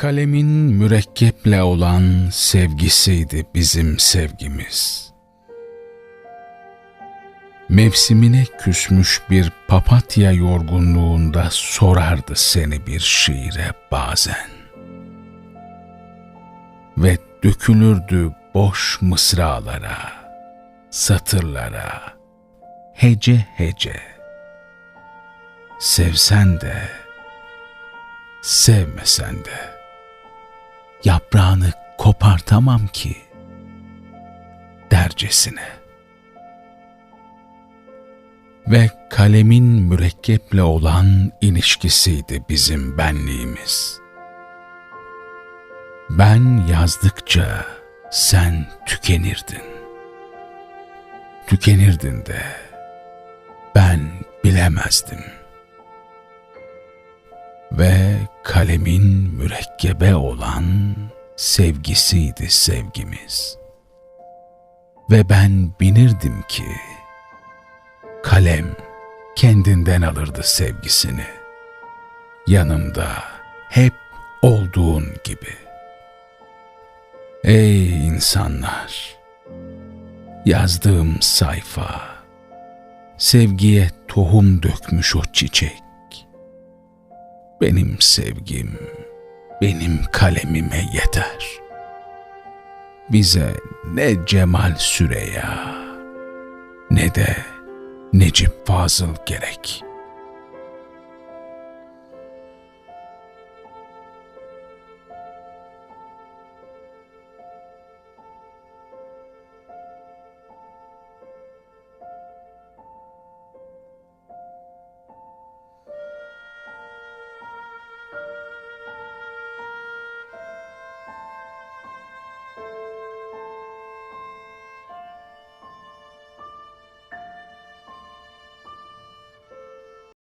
kalemin mürekkeple olan sevgisiydi bizim sevgimiz. Mevsimine küsmüş bir papatya yorgunluğunda sorardı seni bir şiire bazen. Ve dökülürdü boş mısralara, satırlara, hece hece. Sevsen de, sevmesen de, yaprağını kopartamam ki, dercesine. Ve kalemin mürekkeple olan ilişkisiydi bizim benliğimiz. Ben yazdıkça sen tükenirdin. Tükenirdin de ben bilemezdim. Ve kalemin mürekkebe olan sevgisiydi sevgimiz. Ve ben bilirdim ki kalem kendinden alırdı sevgisini. Yanımda hep olduğun gibi.'' Ey insanlar! Yazdığım sayfa, sevgiye tohum dökmüş o çiçek. Benim sevgim, benim kalemime yeter. Bize ne Cemal Süreya, ne de Necip Fazıl gerek.''